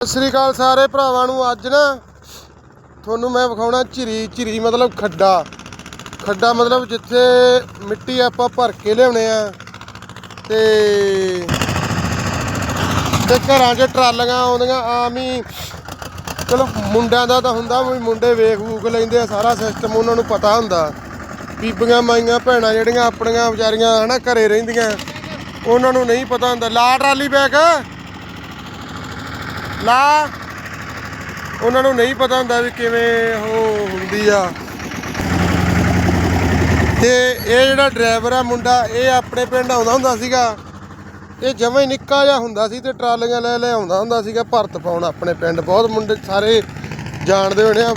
ਸਤਿ ਸ੍ਰੀ ਅਕਾਲ ਸਾਰੇ ਭਰਾਵਾਂ ਨੂੰ ਅੱਜ ਨਾ ਤੁਹਾਨੂੰ ਮੈਂ ਵਿਖਾਉਣਾ ਝਿਰੀ ਝਿਰੀ ਮਤਲਬ ਖੱਡਾ। ਖੱਡਾ ਮਤਲਬ ਜਿੱਥੇ ਮਿੱਟੀ ਆਪਾਂ ਭਰ ਕੇ ਲਿਆਉਣੇ ਆ। ਤੇ ਤੇ ਘਰਾਂ 'ਚ ਟਰਾਲੀਆਂ ਆਉਂਦੀਆਂ, ਆਮ ਹੀ ਚਲੋ ਮੁੰਡਿਆਂ ਦਾ ਤਾਂ ਹੁੰਦਾ ਵੀ ਮੁੰਡੇ ਵੇਖ ਵੂਖ ਲੈਂਦੇ ਆ, ਸਾਰਾ ਸਿਸਟਮ ਉਹਨਾਂ ਨੂੰ ਪਤਾ ਹੁੰਦਾ। ਬੀਬੀਆਂ, ਮਾਈਆਂ, ਭੈਣਾਂ ਜਿਹੜੀਆਂ ਆਪਣੀਆਂ ਵਿਚਾਰੀਆਂ ਹਨਾ ਘਰੇ ਰਹਿੰਦੀਆਂ, ਉਹਨਾਂ ਨੂੰ ਨਹੀਂ ਪਤਾ ਹੁੰਦਾ। ਲਾ ਟਰਾਲੀ ਬੈਕ ਲਾ ਉਹਨਾਂ ਨੂੰ ਨਹੀਂ ਪਤਾ ਹੁੰਦਾ ਵੀ ਕਿਵੇਂ ਉਹ ਹੁੰਦੀ ਆ। ਤੇ ਇਹ ਜਿਹੜਾ ਡਰਾਈਵਰ ਆ ਮੁੰਡਾ, ਇਹ ਆਪਣੇ ਪਿੰਡ ਆਉਂਦਾ ਹੁੰਦਾ ਸੀਗਾ। ਇਹ ਜਮਾਂ ਹੀ ਨਿੱਕਾ ਜਿਹਾ ਹੁੰਦਾ ਸੀ ਤੇ ਟਰਾਲੀਆਂ ਲੈ ਲੈ ਆਉਂਦਾ ਹੁੰਦਾ ਸੀਗਾ ਭਰਤ ਪਾਉਣ ਆਪਣੇ ਪਿੰਡ। ਬਹੁਤ ਮੁੰਡੇ ਸਾਰੇ ਜਾਣਦੇ ਹੋਣੇ ਆ।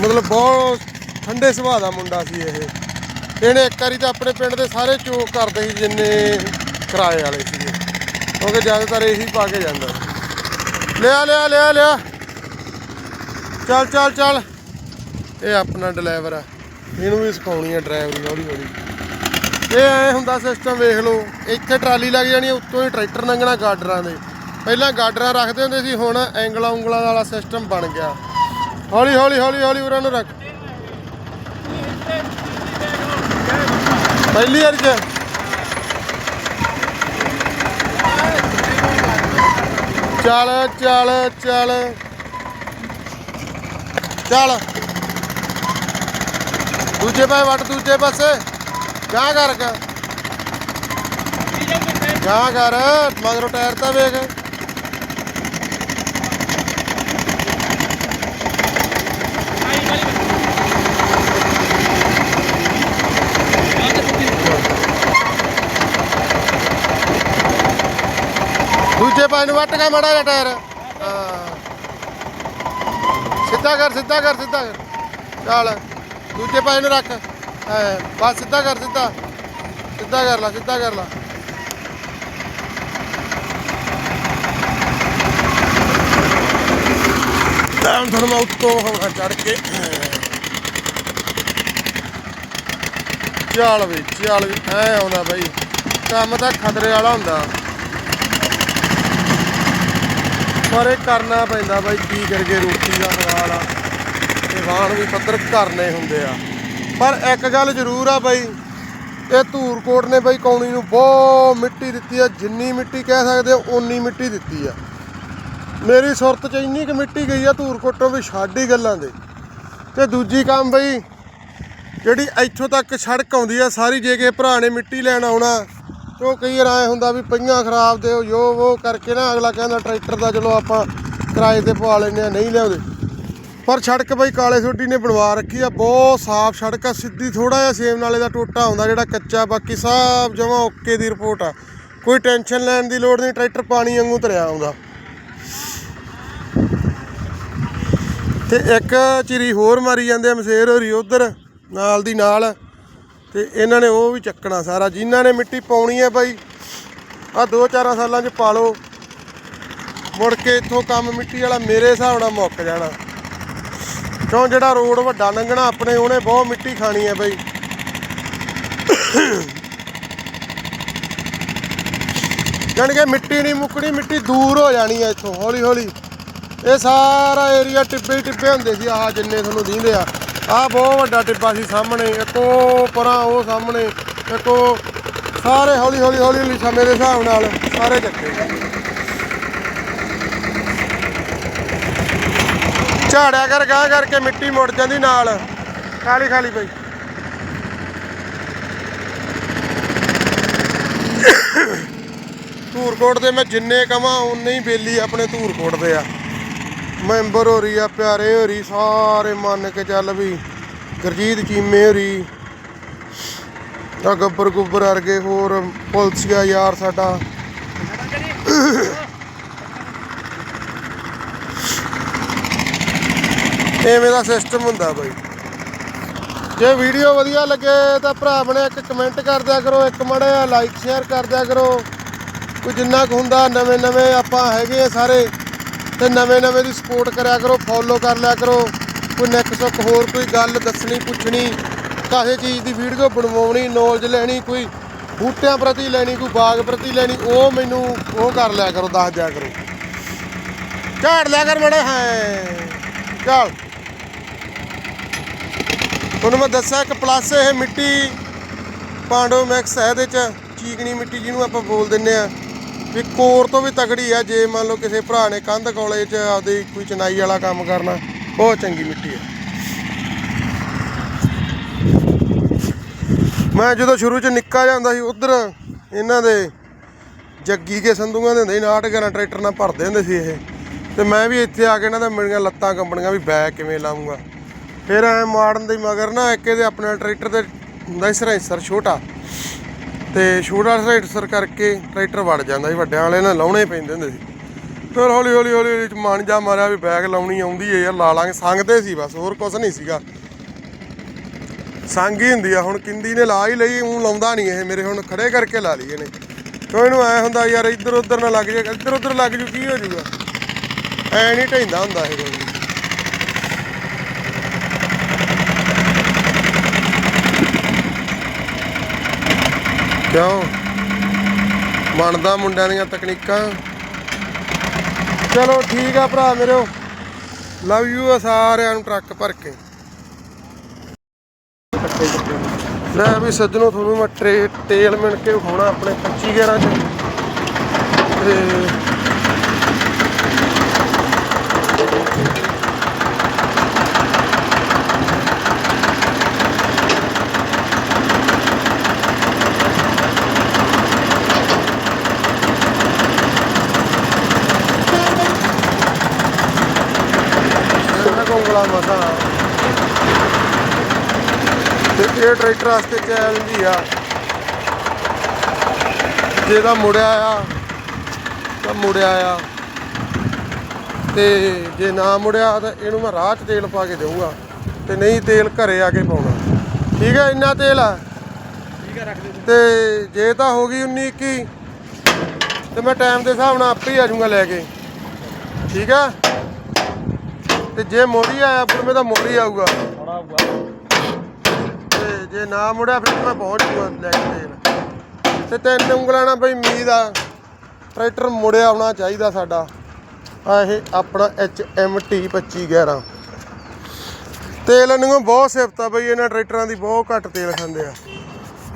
ਮਤਲਬ ਬਹੁਤ ਠੰਡੇ ਸੁਭਾਅ ਦਾ ਮੁੰਡਾ ਸੀ ਇਹ। ਇਹਨੇ ਇੱਕ ਵਾਰੀ ਤਾਂ ਆਪਣੇ ਪਿੰਡ ਦੇ ਸਾਰੇ ਚੋਕ ਕਰਦੇ ਸੀ ਜਿੰਨੇ ਕਿਰਾਏ ਵਾਲੇ ਸੀਗੇ। ਕਿਉਂਕਿ ਜ਼ਿਆਦਾਤਰ ਇਹੀ ਪਾ ਕੇ ਜਾਂਦਾ ਸੀ। ਲਿਆ ਲਿਆ ਲਿਆ ਲਿਆ। ਚੱਲ ਚੱਲ ਚੱਲ। ਇਹ ਆਪਣਾ ਡਰਾਈਵਰ ਆ। ਇਹਨੂੰ ਵੀ ਸਿਖਾਉਣੀ ਆ ਡਰਾਈਵਰੀ, ਹੌਲੀ ਹੌਲੀ। ਇਹ ਐ ਹੁੰਦਾ ਸਿਸਟਮ ਵੇਖ ਲਓ। ਇੱਥੇ ਟਰਾਲੀ ਲੱਗ ਜਾਣੀ ਉੱਤੋਂ ਹੀ ਟਰੈਕਟਰ ਲੰਘਣਾ ਗਾਡਰਾਂ ਦੇ। ਪਹਿਲਾਂ ਗਾਡਰਾਂ ਰੱਖਦੇ ਹੁੰਦੇ ਸੀ, ਹੁਣ ਐਂਗਲਾਂ ਉਂਗਲਾਂ ਵਾਲਾ ਸਿਸਟਮ ਬਣ ਗਿਆ। ਹੌਲੀ ਹੌਲੀ ਹੌਲੀ ਹੌਲੀ ਉਹਨਾਂ ਨੂੰ ਰੱਖ। ਪਹਿਲੀ ਵਾਰ ਚ ਚੱਲ ਚੱਲ ਚੱਲ। ਚੱਲ। ਦੂਜੇ ਪਾਸੇ ਵੱਟ, ਦੂਜੇ ਪਾਸੇ। ਗਾਂ ਕਰ ਗਾਂ ਕਰ, ਮਗਰੋਂ ਟਾਇਰ ਤਾਂ ਵੇਖ। ਦੂਜੇ ਪਾਸੇ ਨੂੰ ਵੱਟ ਕੇ ਮੜਾ ਜਾ ਟਾਇਰ। ਹਾਂ। ਸਿੱਧਾ ਕਰ ਸਿੱਧਾ ਕਰ ਸਿੱਧਾ ਕਰ। ਚੱਲ, ਦੂਜੇ ਪਾਸੇ ਨੂੰ ਰੱਖ। ਐ, ਬਸ ਸਿੱਧਾ ਕਰ, ਸਿੱਧਾ। ਸਿੱਧਾ ਕਰ ਲਾ, ਸਿੱਧਾ ਕਰ ਲਾ। ਤਾਂ ਤੁਹਾਨੂੰ ਮੈਂ ਉੱਤੋਂ ਹਵਾ ਚੜ ਕੇ। ਚੱਲ ਵੀ ਚੱਲ ਵੀ, ਐ ਆਉਂਦਾ ਬਾਈ। ਕੰਮ ਤਾਂ ਖਤਰੇ ਵਾਲਾ ਹੁੰਦਾ। ਪਰ ਇਹ ਕਰਨਾ ਪੈਂਦਾ ਬਾਈ, ਕੀ ਕਰਕੇ ਰੋਟੀ ਦਾ ਸਵਾਲ ਆ। ਇਹ ਵਾਹਣ ਵੀ ਪੱਧਰ ਕਰਨੇ ਹੁੰਦੇ ਆ। ਪਰ ਇੱਕ ਗੱਲ ਜ਼ਰੂਰ ਆ ਬਾਈ, ਇਹ ਧੂਰਕੋਟ ਨੇ ਬਾਈ ਕੌਣੀ ਨੂੰ ਬਹੁਤ ਮਿੱਟੀ ਦਿੱਤੀ ਆ, ਜਿੰਨੀ ਮਿੱਟੀ ਕਹਿ ਸਕਦੇ ਹੋ, ਓਨੀ ਮਿੱਟੀ ਦਿੱਤੀ ਆ। ਮੇਰੀ ਸੁਰਤ ਚ ਇੰਨੀ ਕੁ ਮਿੱਟੀ ਗਈ ਆ ਧੂਰਕੋਟੋਂ ਵੀ ਛੱਡ ਹੀ ਗੱਲਾਂ ਦੇ। ਤੇ ਦੂਜੀ ਕੰਮ ਬਈ, ਜਿਹੜੀ ਇੱਥੋਂ ਤੱਕ ਸੜਕ ਆਉਂਦੀ ਆ, ਸਾਰੀ ਜੇ ਕੇ ਭਰਾ ਨੇ ਮਿੱਟੀ ਲੈਣ ਆਉਣਾ ਤੇ ਉਹ ਕਈ ਵਾਰ ਐ ਹੁੰਦਾ ਵੀ ਪਈਆਂ ਖਰਾਬ ਤੇ ਉਹ ਯੋ ਉਹ ਕਰਕੇ ਨਾ ਅਗਲਾ ਕਹਿੰਦਾ ਟਰੈਕਟਰ ਦਾ ਚਲੋ ਆਪਾਂ ਕਿਰਾਏ ਤੇ ਪਵਾ ਲੈਂਦੇ ਆ ਨਹੀਂ ਲਿਆਉਂਦੇ। ਪਰ ਸੜਕ ਬਈ ਕਾਲੇ ਸੋਢੀ ਨੇ ਬਣਵਾ ਰੱਖੀ ਆ, ਬਹੁਤ ਸਾਫ਼ ਸੜਕ ਆ, ਸਿੱਧੀ ਥੋੜਾ ਜਿਹਾ ਸੇਮ ਨਾਲੇ ਦਾ ਟੋਟਾ ਹੁੰਦਾ ਜਿਹੜਾ ਕੱਚਾ, ਬਾਕੀ ਸਭ ਜਮਾ ਓਕੇ ਦੀ ਰਿਪੋਰਟ ਆ। ਕੋਈ ਟੈਨਸ਼ਨ ਲੈਣ ਦੀ ਲੋੜ ਨਹੀਂ, ਟਰੈਕਟਰ ਪਾਣੀ ਵਾਂਗੂ ਤਰਿਆ ਆਉਂਦਾ। ਤੇ ਇੱਕ ਚਿਰੀ ਹੋਰ ਮਾਰੀ ਜਾਂਦੇ ਆ ਮਸੇਰ ਹੋਰੀ ਉਧਰ, ਨਾਲ ਦੀ ਨਾਲ। ਤੇ ਇਹਨਾਂ ਨੇ ਉਹ ਵੀ ਚੱਕਣਾ ਸਾਰਾ। ਜਿਨ੍ਹਾਂ ਨੇ ਮਿੱਟੀ ਪਾਉਣੀ ਹੈ ਬਾਈ ਆ 2-4 ਸਾਲਾਂ 'ਚ ਪਾ ਲਓ ਮੁੜ ਕੇ ਇੱਥੋਂ ਕੰਮ ਮਿੱਟੀ ਵਾਲਾ ਮੇਰੇ ਹਿਸਾਬ ਨਾਲ ਮੁੱਕ ਜਾਣਾ। ਕਿਉਂ ਜਿਹੜਾ ਰੋਡ ਵੱਡਾ ਲੰਘਣਾ, ਆਪਣੇ ਉਹਨੇ ਬਹੁਤ ਮਿੱਟੀ ਖਾਣੀ ਹੈ ਬਾਈ। ਜਾਣੀ ਕਿ ਮਿੱਟੀ ਨਹੀਂ ਮੁੱਕਣੀ, ਮਿੱਟੀ ਦੂਰ ਹੋ ਜਾਣੀ ਹੈ ਇੱਥੋਂ ਹੌਲੀ ਹੌਲੀ ਇਹ ਸਾਰਾ ਏਰੀਆ ਟਿੱਬੇ ਹੀ ਟਿੱਬੇ ਹੁੰਦੇ ਸੀ, ਆਹ ਜਿੰਨੇ ਤੁਹਾਨੂੰ ਦਿਖਦੇ ਆ। ਆਹ ਬਹੁਤ ਵੱਡਾ ਟਿੱਬਾ ਸੀ ਸਾਹਮਣੇ, ਇੱਕ ਉਹ ਪਰਾਂ ਉਹ ਸਾਹਮਣੇ, ਇੱਕੋ ਸਾਰੇ ਹੌਲੀ ਹੌਲੀ ਹੌਲੀ ਹੌਲੀ ਸਮੇਂ ਦੇ ਹਿਸਾਬ ਨਾਲ ਸਾਰੇ ਚੱਕੇ। ਝਾੜਿਆ ਕਰ ਗਾਂ ਕਰਕੇ ਮਿੱਟੀ ਮੁੜ ਜਾਂਦੀ ਨਾਲ। ਖਾਲੀ ਖਾਲੀ ਪਈ। ਧੂਰਕੋਟ ਦੇ ਮੈਂ ਜਿੰਨੇ ਕਵਾਂ ਉਨੇ ਹੀ ਬੇਲੀ ਆਪਣੇ ਧੂਰਕੋਟ ਦੇ ਆ। ਮੈਂਬਰ ਹੋ ਰਹੀ ਆ, ਪਿਆਰੇ ਹੋ ਰਹੀ, ਸਾਰੇ ਮੰਨ ਕੇ ਚੱਲ ਵੀ। ਗੁਰਜੀਤ ਚੀਮੇ ਹੋ ਰਹੀ। ਆ ਗੱਬਰ ਗੁੱਬਰ ਵਰਗੇ ਹੋਰ ਪੁਲਸੀਆ ਯਾਰ ਸਾਡਾ। ਐਵੇਂ ਦਾ ਸਿਸਟਮ ਹੁੰਦਾ ਬਾਈ। ਜੇ ਵੀਡੀਓ ਵਧੀਆ ਲੱਗੇ ਤਾਂ ਭਰਾ ਬਣੇ ਇੱਕ ਕਮੈਂਟ ਕਰ ਦਿਆ ਕਰੋ, ਇੱਕ ਮੜਾ ਲਾਈਕ ਸ਼ੇਅਰ ਕਰ ਦਿਆ ਕਰੋ। ਕੋਈ ਜਿੰਨਾ ਕੁ ਹੁੰਦਾ ਨਵੇਂ ਨਵੇਂ ਆਪਾਂ ਹੈਗੇ ਆ ਸਾਰੇ। ਤੇ ਨਵੇਂ ਨਵੇਂ ਦੀ ਸਪੋਰਟ ਕਰਿਆ ਕਰੋ ਫੋਲੋ ਕਰ ਲਿਆ ਕਰੋ। ਕੋਈ ਨੈਕ ਸੁੱਕ ਹੋਰ ਕੋਈ ਗੱਲ ਦੱਸਣੀ, ਪੁੱਛਣੀ, ਕਾਹੇ ਚੀਜ਼ ਦੀ ਵੀਡੀਓ ਬਣਵਾਉਣੀ ਨੌਲੇਜ ਲੈਣੀ, ਕੋਈ ਬੂਟਿਆਂ ਪ੍ਰਤੀ ਲੈਣੀ, ਕੋਈ ਬਾਗ ਪ੍ਰਤੀ ਲੈਣੀ, ਉਹ ਮੈਨੂੰ ਉਹ ਕਰ ਲਿਆ ਕਰੋ, ਦੱਸ ਦਿਆ ਕਰੋ। ਝਾੜ ਲਿਆ ਕਰ ਮੜੇ ਹੈ ਝਾੜ ਤੁਹਾਨੂੰ ਮੈਂ ਦੱਸਿਆ ਕਿ ਪਲੱਸ ਇਹ ਮਿੱਟੀ ਪਾਂਡੋ ਮੈਕਸ ਹੈ ਇਹਦੇ ਚ, ਚੀਕਣੀ ਮਿੱਟੀ ਜਿਹਨੂੰ ਆਪਾਂ ਬੋਲ ਦਿੰਨੇ ਆ। ਵੀ ਕੋਰ ਤੋਂ ਵੀ ਤਕੜੀ ਆ, ਜੇ ਮੰਨ ਲਓ ਕਿਸੇ ਭਰਾ ਨੇ ਕੰਧ ਕੋਲੇ ਚ ਆਪਦੀ ਕੋਈ ਚਨਾਈ ਵਾਲਾ ਕੰਮ ਕਰਨਾ, ਬਹੁਤ ਚੰਗੀ ਮਿੱਟੀ ਆ। ਮੈਂ ਜਦੋਂ ਸ਼ੁਰੂ ਚ ਨਿੱਕਾ ਜਾਂਦਾ ਸੀ, ਉਧਰ ਇਹਨਾਂ ਦੇ ਜੱਗੀ ਕੇ ਸੰਧੂਆਂ ਦੇ ਹੁੰਦੇ ਸੀ 811 ਟਰੈਕਟਰ ਨਾਲ ਭਰਦੇ ਹੁੰਦੇ ਸੀ ਇਹ। ਤੇ ਮੈਂ ਵੀ ਇੱਥੇ ਆ ਕੇ ਇਹਨਾਂ ਦਾ ਮੇਰੀਆਂ ਲੱਤਾਂ ਕੰਬਣੀਆਂ ਵੀ ਬੈਗ ਕਿਵੇਂ ਲਾਉਂਗਾ ਫਿਰ ਐ ਮਾਰਨ ਦੇ ਮਗਰ ਨਾ ਇੱਕ ਇਹਦੇ ਆਪਣੇ ਟਰੈਕਟਰ ਤੇ ਹੁੰਦਾ ਸੀ ਸਰੈਂਸਰ ਛੋਟਾ। ਤੇ ਛੋਟਾ ਸਰੈਂਸਰ ਕਰਕੇ ਟਰੈਕਟਰ ਵੜ ਜਾਂਦਾ ਸੀ, ਵੱਡਿਆਂ ਵਾਲੇ ਨਾਲ ਲਾਉਣੇ ਪੈਂਦੇ ਹੁੰਦੇ ਸੀ। ਫਿਰ ਹੌਲੀ ਹੌਲੀ ਹੌਲੀ ਹੌਲੀ ਮਨ ਜਾ ਮਾਰਿਆ ਵੀ ਬੈਗ ਲਾਉਣੀ ਆਉਂਦੀ ਹੈ ਯਾਰ, ਲਾ ਲਾਂਗੇ। ਸੰਗਦੇ ਸੀ ਬਸ, ਹੋਰ ਕੁਝ ਨਹੀਂ ਸੀਗਾ। ਸੰਗ ਹੀ ਹੁੰਦੀ ਆ, ਹੁਣ ਕਿੰਦੀ ਨੇ ਲਾ ਹੀ ਲਈ ਉਹ ਲਾਉਂਦਾ ਨਹੀਂ ਇਹ ਮੇਰੇ, ਹੁਣ ਖੜੇ ਕਰਕੇ ਲਾ ਲਈਏ ਨੇ ਕਿਉਂ ਇਹਨੂੰ ਐ ਹੁੰਦਾ ਯਾਰ ਇੱਧਰ ਉੱਧਰ ਨਾ ਲੱਗ ਜੇ ਇੱਧਰ ਉੱਧਰ ਲੱਗ ਜੂ, ਕੀ ਹੋ ਜੂਗਾ? ਐ ਨਹੀਂ ਢੈਂਦਾ ਹੁੰਦਾ ਇਹ ਕਿਉਂ ਮੰਨਦਾ ਮੁੰਡਿਆਂ ਦੀਆਂ ਤਕਨੀਕਾਂ। ਚਲੋ ਠੀਕ ਆ ਭਰਾ ਮੇਰੋ। ਲਵ ਯੂ ਆ ਸਾਰਿਆਂ ਨੂੰ ਟਰੱਕ ਭਰ ਕੇ। ਲੈ ਵੀ ਸੱਜਣੋ, ਤੁਹਾਨੂੰ ਮੈਂ ਟਰੇ ਤੇਲ ਮਿਣ ਕੇ ਵਿਖਾਉਣਾ ਆਪਣੇ 25 ਗੇਰਾਂ ਚ। ਤੇ ਕੋਂਗਲਾ ਮਸਾ ਤੇ ਇਹ ਟਰੈਕਟਰ ਵਾਸਤੇ ਚੈਲੰਜ ਆ। ਜੇ ਤਾਂ ਮੁੜਿਆ ਆ ਤਾਂ ਮੁੜਿਆ ਆ। ਤੇ ਜੇ ਨਾ ਮੁੜਿਆ ਤਾਂ ਇਹਨੂੰ ਮੈਂ ਰਾਹ 'ਚ ਤੇਲ ਪਾ ਕੇ ਦੇਊਂਗਾ। ਤੇ ਨਹੀਂ ਤੇਲ ਘਰੇ ਆ ਕੇ ਪਾਉਣਾ। ਠੀਕ ਹੈ ਇੰਨਾ ਤੇਲ ਆ? ਠੀਕ ਹੈ ਰੱਖ ਦੇ ਤੇ ਜੇ ਤਾਂ ਹੋ ਗਈ 19 21 ਤੇ ਮੈਂ ਟਾਈਮ ਦੇ ਹਿਸਾਬ ਨਾਲ ਆਪੇ ਹੀ ਆ ਜਾਊਂਗਾ ਲੈ ਕੇ। ਠੀਕ ਆ? ਤੇ ਜੇ ਮੋੜੀ ਆਇਆ ਫਿਰ ਮੈਂ ਤਾਂ ਮੋੜੀ ਆਊਗਾ। ਹੁਣ ਆਊਗਾ। ਤੇ ਜੇ ਨਾ ਮੁੜਿਆ ਫਿਰ ਮੈਂ ਪਹੁੰਚ ਜੂਗਾ ਲੈ ਕੇ ਤੇਲ ਤੇ ਤਿੰਨ ਉਂਗਲਾਂ ਨਾਲ ਬਈ ਉਮੀਦ ਆ ਟਰੈਕਟਰ ਮੁੜਿਆ ਆਉਣਾ ਚਾਹੀਦਾ ਸਾਡਾ। ਆ ਇਹ ਆਪਣਾ HMT 2511 ਤੇਲ ਨੂੰ ਬਹੁਤ ਸਿਫਤ ਆ ਬਈ ਇਹਨਾਂ ਟਰੈਕਟਰਾਂ ਦੀ ਬਹੁਤ ਘੱਟ ਤੇਲ ਖਾਂਦੇ ਆ।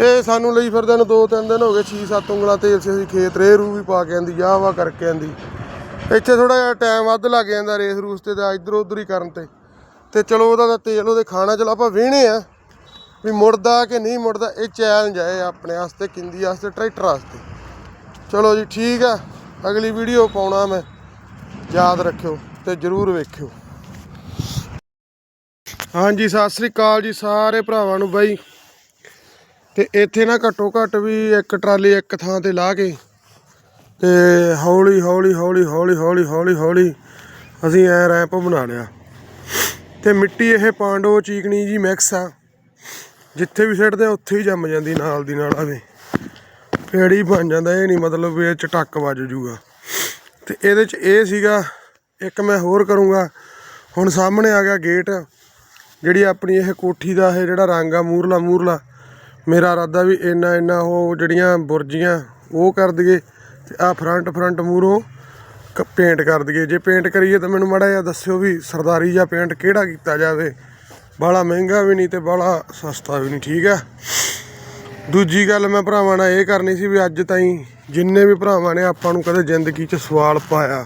ਇਹ ਸਾਨੂੰ ਲਈ ਫਿਰਦੇ ਨੂੰ 2-3 ਦਿਨ ਹੋ ਗਏ 6-7 ਉਂਗਲਾਂ ਤੇਲ ਸੀ ਅਸੀਂ ਖੇਤ ਰੇ ਰੂ ਵੀ ਪਾ ਕੇ ਆਂਦੀ ਆਹ ਵਾ ਕਰਕੇ ਆਂਦੀ। ਇੱਥੇ ਥੋੜਾ ਜਿਹਾ ਟਾਈਮ ਵੱਧ ਲੱਗ ਜਾਂਦਾ ਰੇਸ ਰੂਸ ਤੇ ਤਾਂ ਇੱਧਰ ਉੱਧਰ ਹੀ ਕਰਨ ਤੇ। ਤੇ ਚਲੋ ਉਹਦਾ ਤਾਂ ਤੇਲ ਉਹਦੇ ਖਾਣਾ, ਚਲੋ ਆਪਾਂ ਵੇਹਣੇ ਆ। ਵੀ ਮੁੜਦਾ ਕਿ ਨਹੀਂ ਮੁੜਦਾ, ਇਹ ਚੈਲੰਜ ਹੈ ਆਪਣੇ ਵਾਸਤੇ, ਕਿੰਦੀ ਵਾਸਤੇ, ਟਰੈਕਟਰ ਵਾਸਤੇ। ਚਲੋ ਜੀ, ਠੀਕ ਆ। ਅਗਲੀ ਵੀਡੀਓ ਪਾਉਣਾ ਮੈਂ। ਯਾਦ ਰੱਖਿਓ ਤੇ ਜਰੂਰ ਵੇਖਿਓ। ਹਾਂਜੀ, ਸਤਿ ਸ੍ਰੀ ਅਕਾਲ ਜੀ ਸਾਰੇ ਭਰਾਵਾਂ ਨੂੰ ਬਾਈ। ਤੇ ਇੱਥੇ ਨਾ ਘੱਟੋ ਘੱਟ ਵੀ ਇੱਕ ਟਰਾਲੀ ਇੱਕ ਥਾਂ ਤੇ ਲਾ ਕੇ ਤੇ ਹੌਲੀ ਹੌਲੀ ਹੌਲੀ ਹੌਲੀ ਹੌਲੀ ਹੌਲੀ ਹੌਲੀ ਅਸੀਂ ਐ ਰੈਂਪ ਬਣਾ ਲਿਆ। ਤੇ ਮਿੱਟੀ ਇਹ ਪਾਂਡੋ ਚੀਕਣੀ ਜੀ ਮਿਕਸ ਆ। ਜਿੱਥੇ ਵੀ ਸਿੱਟਦੇ ਆ, ਉੱਥੇ ਹੀ ਜੰਮ ਜਾਂਦੀ ਨਾਲ ਦੀ ਨਾਲ ਆਵੇ ਫੇੜੀ ਬਣ ਜਾਂਦਾ, ਇਹ ਨਹੀਂ ਮਤਲਬ ਵੀ ਇਹ ਚ ਟੱਕ ਵੱਜ ਜੂਗਾ। ਤੇ ਇਹਦੇ ਚ ਇਹ ਸੀਗਾ, ਇੱਕ ਮੈਂ ਹੋਰ ਕਰੂੰਗਾ। ਹੁਣ ਸਾਹਮਣੇ ਆ ਗਿਆ ਗੇਟ, ਜਿਹੜੀ ਆਪਣੀ ਇਹ ਕੋਠੀ ਦਾ ਇਹ ਜਿਹੜਾ ਰੰਗ ਆ ਮੂਰਲਾ ਮੂਰਲਾ ਮੇਰਾ ਇਰਾਦਾ ਵੀ ਇੰਨਾ ਇੰਨਾ ਉਹ ਜਿਹੜੀਆਂ ਬੁਰਜੀਆਂ, ਉਹ ਕਰ ਦਈਏ। ਤੇ ਆ ਫਰੰਟ ਫਰੰਟ ਮੂਰੋਂ ਪੇਂਟ ਕਰ ਦਈਏ। ਜੇ ਪੇਂਟ ਕਰੀਏ ਤਾਂ ਮੈਨੂੰ ਮਾੜਾ ਜਿਹਾ ਦੱਸਿਓ ਵੀ ਸਰਦਾਰੀ ਜਾਂ ਪੇਂਟ ਕਿਹੜਾ ਕੀਤਾ ਜਾਵੇ। ਬਾਹਲਾ ਮਹਿੰਗਾ ਵੀ ਨਹੀਂ ਤੇ ਬਾਹਲਾ ਸਸਤਾ ਵੀ ਨਹੀਂ, ਠੀਕ ਆ ਦੂਜੀ ਗੱਲ ਮੈਂ ਭਰਾਵਾਂ ਨਾਲ ਇਹ ਕਰਨੀ ਸੀ ਵੀ ਅੱਜ ਤਾਈਂ ਜਿੰਨੇ ਵੀ ਭਰਾਵਾਂ ਨੇ ਆਪਾਂ ਨੂੰ ਕਦੇ ਜ਼ਿੰਦਗੀ 'ਚ ਸਵਾਲ ਪਾਇਆ।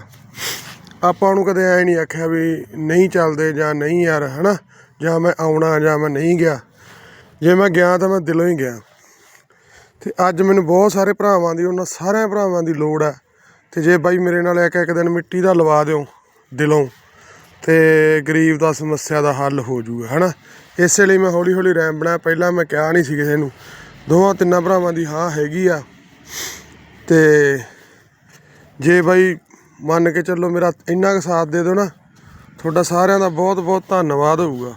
ਆਪਾਂ ਨੂੰ ਕਦੇ ਐ ਨਹੀਂ ਆਖਿਆ ਵੀ ਨਹੀਂ ਚੱਲਦੇ ਜਾਂ ਨਹੀਂ ਯਾਰ, ਹਨਾ? ਜਾਂ ਮੈਂ ਆਉਣਾ ਜਾਂ ਮੈਂ ਨਹੀਂ ਗਿਆ। ਜੇ ਮੈਂ ਗਿਆ ਤਾਂ ਮੈਂ ਦਿਲੋਂ ਹੀ ਗਿਆ। ਤੇ ਅੱਜ ਮੈਨੂੰ ਬਹੁਤ ਸਾਰੇ ਭਰਾਵਾਂ ਦੀ, ਉਹਨਾਂ ਸਾਰਿਆਂ ਭਰਾਵਾਂ ਦੀ ਲੋੜ ਹੈ। ਤੇ ਜੇ ਬਾਈ ਮੇਰੇ ਨਾਲ ਇੱਕ ਇੱਕ ਦਿਨ ਮਿੱਟੀ ਦਾ ਲਵਾ ਦਿਓ ਦਿਲੋਂ, ਤੇ ਗਰੀਬ ਦਾ ਸਮੱਸਿਆ ਦਾ ਹੱਲ ਹੋ ਜਾਊਗਾ ਹਨਾ? ਇਸੇ ਲਈ ਮੈਂ ਹੌਲੀ ਹੌਲੀ ਰੈਂਪ ਬਣਾਇਆ। ਪਹਿਲਾਂ ਮੈਂ ਕਿਹਾ ਨਹੀਂ ਸੀ ਕਿਸੇ ਨੂੰ। ਦੋਵਾਂ ਤਿੰਨਾਂ ਭਰਾਵਾਂ ਦੀ ਹਾਂ ਹੈਗੀ ਆ। ਤੇ ਜੇ ਬਾਈ ਮੰਨ ਕੇ ਚੱਲੋ ਮੇਰਾ ਇੰਨਾ ਕੁ ਸਾਥ ਦੇ ਦਿਓ ਨਾ, ਤੁਹਾਡਾ ਸਾਰਿਆਂ ਦਾ ਬਹੁਤ ਬਹੁਤ ਧੰਨਵਾਦ ਹੋਊਗਾ।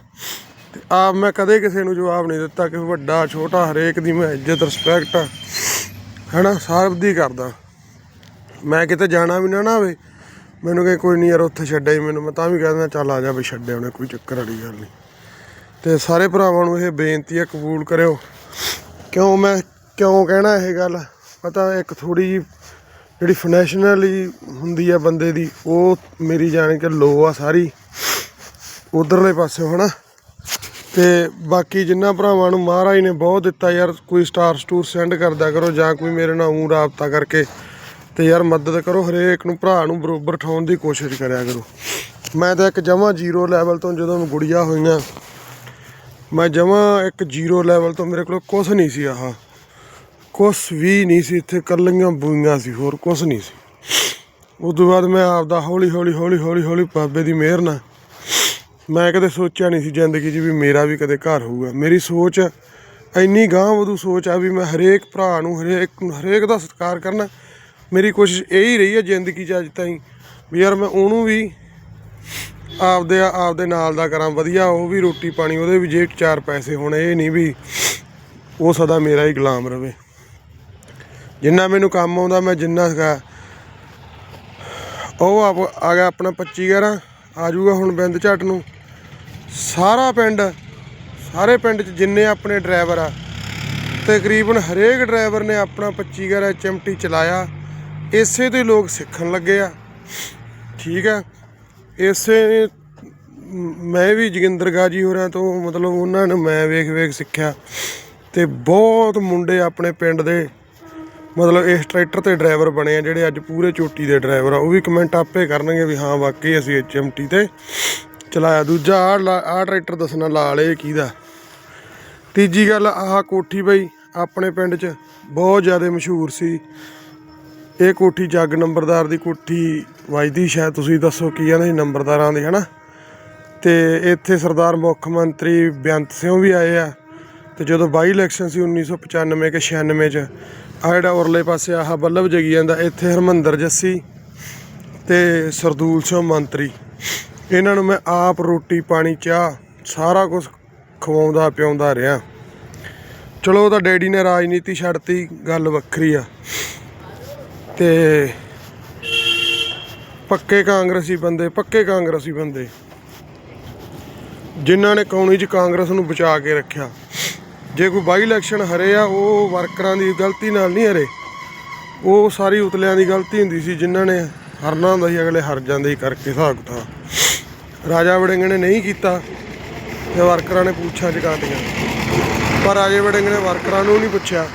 ਤੇ ਆਪ ਮੈਂ ਕਦੇ ਕਿਸੇ ਨੂੰ ਜਵਾਬ ਨਹੀਂ ਦਿੱਤਾ ਕਿ ਵੱਡਾ, ਛੋਟਾ, ਹਰੇਕ ਦੀ ਮੈਂ ਇੱਜ਼ਤ ਰਿਸਪੈਕਟ ਹੈਨਾ ਸਭ ਦੀ ਕਰਦਾ। ਮੈਂ ਕਿਤੇ ਜਾਣਾ ਵੀ ਨਾ ਨਾ ਹੋਵੇ, ਮੈਨੂੰ ਕਹੇ ਕੋਈ ਨਹੀਂ ਯਾਰ, ਉੱਥੇ ਛੱਡਿਆ ਹੀ ਮੈਨੂੰ। ਮੈਂ ਤਾਂ ਵੀ ਕਹਿ ਦਿੰਦਾ, ਚੱਲ ਆ ਜਾ ਵੀ ਛੱਡਿਆ ਉਹਨੇ, ਕੋਈ ਚੱਕਰ ਵਾਲੀ ਗੱਲ ਨਹੀਂ ਤੇ ਸਾਰੇ ਭਰਾਵਾਂ ਨੂੰ ਇਹ ਬੇਨਤੀ ਹੈ ਕਬੂਲ ਕਰਿਓ। ਕਿਉਂ ਮੈਂ, ਕਿਉਂ ਕਹਿਣਾ ਇਹ ਗੱਲ? ਪਤਾ ਇੱਕ ਥੋੜੀ ਜਿਹੀ ਜਿਹੜੀ ਫਾਈਨੈਂਸ਼ੀਅਲੀ ਹੁੰਦੀ ਆ ਬੰਦੇ ਦੀ, ਉਹ ਮੇਰੀ ਜਾਣ ਕੇ ਲੋ ਆ ਸਾਰੀ। ਉਧਰਲੇ ਪਾਸੇ, ਹਨਾ? ਤੇ ਬਾਕੀ ਜਿੰਨਾ ਭਰਾਵਾਂ ਨੂੰ ਮਹਾਰਾਜ ਨੇ ਬਹੁਤ ਦਿੱਤਾ ਯਾਰ, ਕੋਈ ਸਟਾਰ ਸਟੂਰ ਸੈਂਡ ਕਰਦਾ ਕਰੋ ਜਾਂ ਕੋਈ ਮੇਰੇ ਨਾਲ ਊਂ ਰਾਬਤਾ ਕਰਕੇ। ਤੇ ਯਾਰ ਮਦਦ ਕਰੋ, ਹਰੇਕ ਨੂੰ ਭਰਾ ਨੂੰ ਬਰੋਬਰ ਠਾਉਣ ਦੀ ਕੋਸ਼ਿਸ਼ ਕਰਿਆ ਕਰੋ। ਮੈਂ ਤਾਂ ਇੱਕ ਜਮਾਂ ਜ਼ੀਰੋ ਲੈਵਲ ਤੋਂ ਜਦੋਂ ਮੈਂ ਗੁੜੀਆਂ ਹੋਈਆਂ, ਮੈਂ ਜਮਾਂ ਇੱਕ ਜ਼ੀਰੋ ਲੈਵਲ ਤੋਂ ਮੇਰੇ ਕੋਲ ਕੁਝ ਨਹੀਂ ਸੀ ਆਹ। ਕੁਛ ਵੀ ਨਹੀਂ ਸੀ, ਇੱਥੇ ਕੱਲੀਆਂ ਬੂਈਆਂ ਸੀ, ਹੋਰ ਕੁਛ ਨਹੀਂ ਸੀ। ਉਸ ਤੋਂ ਬਾਅਦ ਮੈਂ ਆਪਦਾ ਹੌਲੀ ਹੌਲੀ ਹੌਲੀ ਹੌਲੀ ਹੌਲੀ ਬਾਬੇ ਦੀ ਮਿਹਰ ਨਾਲ ਮੈਂ ਕਦੇ ਸੋਚਿਆ ਨਹੀਂ ਸੀ ਜ਼ਿੰਦਗੀ 'ਚ ਵੀ ਮੇਰਾ ਵੀ ਕਦੇ ਘਰ ਹੋਊਗਾ। ਮੇਰੀ ਸੋਚ ਇੰਨੀ ਗਾਂਹ ਵਧੂ ਸੋਚ ਆ ਵੀ ਮੈਂ ਹਰੇਕ ਭਰਾ ਨੂੰ, ਹਰੇਕ ਨੂੰ, ਹਰੇਕ ਦਾ ਸਤਿਕਾਰ ਕਰਨਾ। ਮੇਰੀ ਕੋਸ਼ਿਸ਼ ਇਹ ਹੀ ਰਹੀ ਹੈ ਜ਼ਿੰਦਗੀ 'ਚ ਅੱਜ ਤਾਈਂ ਵੀ ਯਾਰ ਮੈਂ ਉਹਨੂੰ ਵੀ ਆਪਦੇ ਆਪਦੇ ਨਾਲ ਦਾ ਕਰਾਂ। ਵਧੀਆ ਉਹ ਵੀ ਰੋਟੀ ਪਾਣੀ, ਉਹਦੇ ਵੀ ਜੇਬ 'ਚ ਚਾਰ ਪੈਸੇ ਹੋਣ, ਇਹ ਨਹੀਂ ਵੀ ਉਹ ਸਦਾ ਮੇਰਾ ਹੀ ਗੁਲਾਮ ਰਵੇ। ਜਿੰਨਾ ਮੈਨੂੰ ਕੰਮ ਆਉਂਦਾ, ਮੈਂ ਜਿੰਨਾ ਸਿਖਾ ਉਹ ਆਪ ਆ ਗਿਆ ਆਪਣਾ 25 11 ਆ ਜਾਊਗਾ ਹੁਣ ਬਿੰਦ ਝੱਟ ਨੂੰ। ਸਾਰਾ ਪਿੰਡ, ਸਾਰੇ ਪਿੰਡ 'ਚ ਜਿੰਨੇ ਆਪਣੇ ਡਰਾਈਵਰ ਆ, ਤਕਰੀਬਨ ਹਰੇਕ ਡਰਾਈਵਰ ਨੇ ਆਪਣਾ 25 11 ਚਮਟੀ ਚਲਾਇਆ। ਇਸੇ ਤੋਂ ਲੋਕ ਸਿੱਖਣ ਲੱਗੇ ਆ। ਠੀਕ ਆ। ਇਸੇ ਮੈਂ ਵੀ ਜੋਗਿੰਦਰ ਗਾਜੀ ਹੋਰਾਂ ਤੋਂ, ਮਤਲਬ ਉਹਨਾਂ ਨੂੰ ਮੈਂ ਵੇਖ ਵੇਖ ਸਿੱਖਿਆ ਤੇ ਬਹੁਤ ਮੁੰਡੇ ਆਪਣੇ ਪਿੰਡ ਦੇ, ਮਤਲਬ ਇਸ ਟਰੈਕਟਰ ਤੇ ਡਰਾਈਵਰ ਬਣੇ ਆ, ਜਿਹੜੇ ਅੱਜ ਪੂਰੇ ਚੋਟੀ ਦੇ ਡਰਾਈਵਰ ਆ। ਉਹ ਵੀ ਕਮੈਂਟ ਆਪੇ ਕਰਨਗੇ ਵੀ ਹਾਂ, ਵਾਕਈ ਅਸੀਂ ਐਚਐਮਟੀ ਤੇ ਚਲਾਇਆ। ਦੂਜਾ ਆ ਆ ਟਰੈਕਟਰ ਦੱਸਣਾ ਲਾਲ ਇਹ ਕਿਹਦਾ? ਤੀਜੀ ਗੱਲ ਆਹ ਕੋਠੀ ਬਈ, ਆਪਣੇ ਪਿੰਡ 'ਚ ਬਹੁਤ ਜ਼ਿਆਦਾ ਮਸ਼ਹੂਰ ਸੀ। ਇਹ ਕੋਠੀ ਜੱਗ ਨੰਬਰਦਾਰ ਦੀ ਕੋਠੀ ਵੱਜਦੀ, ਸ਼ਾਇਦ ਤੁਸੀਂ ਦੱਸੋ ਕੀ ਕਹਿੰਦੇ ਸੀ ਨੰਬਰਦਾਰਾਂ ਦੀ, ਹਨਾ? ਤੇ ਇੱਥੇ ਸਰਦਾਰ ਮੁੱਖ ਮੰਤਰੀ ਬੇਅੰਤ ਸਿੰਘ ਵੀ ਆਏ ਆ। ਤੇ ਜਦੋਂ ਬਾਈ ਇਲੈਕਸ਼ਨ ਸੀ 1995 ਕੇ 96 ਚ ਆ ਜਿਹੜਾ ਉਰਲੇ ਪਾਸੇ ਆਹ ਬੱਲਬ ਜਗੀ ਜਾਂਦਾ, ਇੱਥੇ ਹਰਮੰਦਰ ਜੱਸੀ ਤੇ ਸਰਦੂਲ ਸਿੰਘ ਮੰਤਰੀ। ਇਹਨਾਂ ਨੂੰ ਮੈਂ ਆਪ ਰੋਟੀ, ਪਾਣੀ, ਚਾਹ ਸਾਰਾ ਕੁਝ ਖਵਾਉਂਦਾ, ਪਿਆਉਂਦਾ ਰਿਹਾ। ਚਲੋ, ਉਹਦਾ ਡੈਡੀ ਨੇ ਰਾਜਨੀਤੀ ਛੱਡਤੀ, ਗੱਲ ਵੱਖਰੀ ਆ। ਤੇ ਪੱਕੇ ਕਾਂਗਰਸੀ ਬੰਦੇ, ਪੱਕੇ ਕਾਂਗਰਸੀ ਬੰਦੇ। ਜਿਨ੍ਹਾਂ ਨੇ ਕੌਣੀ 'ਚ ਕਾਂਗਰਸ ਨੂੰ ਬਚਾ ਕੇ ਰੱਖਿਆ। ਜੇ ਕੋਈ ਬਾਈ ਇਲੈਕਸ਼ਨ ਹਰੇ ਆ, ਉਹ ਵਰਕਰਾਂ ਦੀ ਗਲਤੀ ਨਾਲ ਨਹੀਂ ਹਰੇ। ਉਹ ਸਾਰੀ ਉਤਲਿਆਂ ਦੀ ਗਲਤੀ ਹੁੰਦੀ ਸੀ, ਜਿਨ੍ਹਾਂ ਨੇ ਹਰਨਾ ਹੁੰਦਾ ਸੀ, ਅਗਲੇ ਹਰ ਜਾਂਦੇ ਹੀ ਕਰਕੇ ਹਿਸਾਬ ਕਿਤਾਬ। ਰਾਜਾ ਵੜਿੰਗ ਨੇ ਨਹੀਂ ਕੀਤਾ ਤੇ ਵਰਕਰਾਂ ਨੇ ਪੁੱਛਾਂ ਚਕਾਤੀਆਂ ਪਰ ਰਾਜੇ ਵੜਿੰਗ ਨੇ ਵਰਕਰਾਂ ਨੂੰ ਨਹੀਂ ਪੁੱਛਿਆ।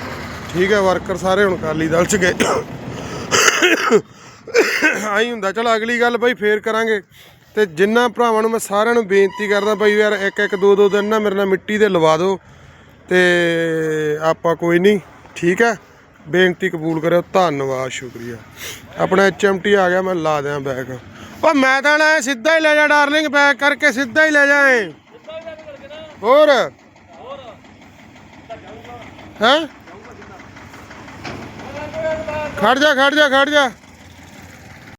ਠੀਕ ਹੈ, ਵਰਕਰ ਸਾਰੇ ਹੁਣ ਅਕਾਲੀ ਦਲ ਚ ਗਏ। ਆਈ ਹੁੰਦਾ, ਚਲ ਅਗਲੀ ਗੱਲ ਬਈ ਫੇਰ ਕਰਾਂਗੇ। ਤੇ ਜਿੰਨਾ ਭਰਾਵਾਂ ਨੂੰ ਮੈਂ ਸਾਰਿਆਂ ਨੂੰ ਬੇਨਤੀ ਕਰਦਾ ਬਈ ਯਾਰ ਇੱਕ ਇੱਕ ਦੋ ਦੋ ਦਿਨ ਨਾ ਮੇਰੇ ਨਾਲ ਮਿੱਟੀ ਦੇ ਲਵਾ ਦਿਓ। ਤੇ ਆਪਾਂ ਕੋਈ ਨਹੀਂ, ਠੀਕ ਹੈ? ਬੇਨਤੀ ਕਬੂਲ ਕਰਿਓ, ਧੰਨਵਾਦ, ਸ਼ੁਕਰੀਆ। ਆਪਣਾ ਐਚਐਮਟੀ ਆ ਗਿਆ, ਮੈਂ ਲਾ ਦਿਆਂ ਬੈਗ ਓ ਮੈਂ ਤਾਂ ਨਾ ਸਿੱਧਾ ਹੀ ਲੈ ਜਾ ਡਾਰਲਿੰਗ ਬੈਗ ਕਰਕੇ ਸਿੱਧਾ ਹੀ ਲੈ ਜਾਏ ਹੋਰ। ਹੈਂ? ਖੜ ਜਾ ਖੜ ਜਾ ਖੜ ਜਾ।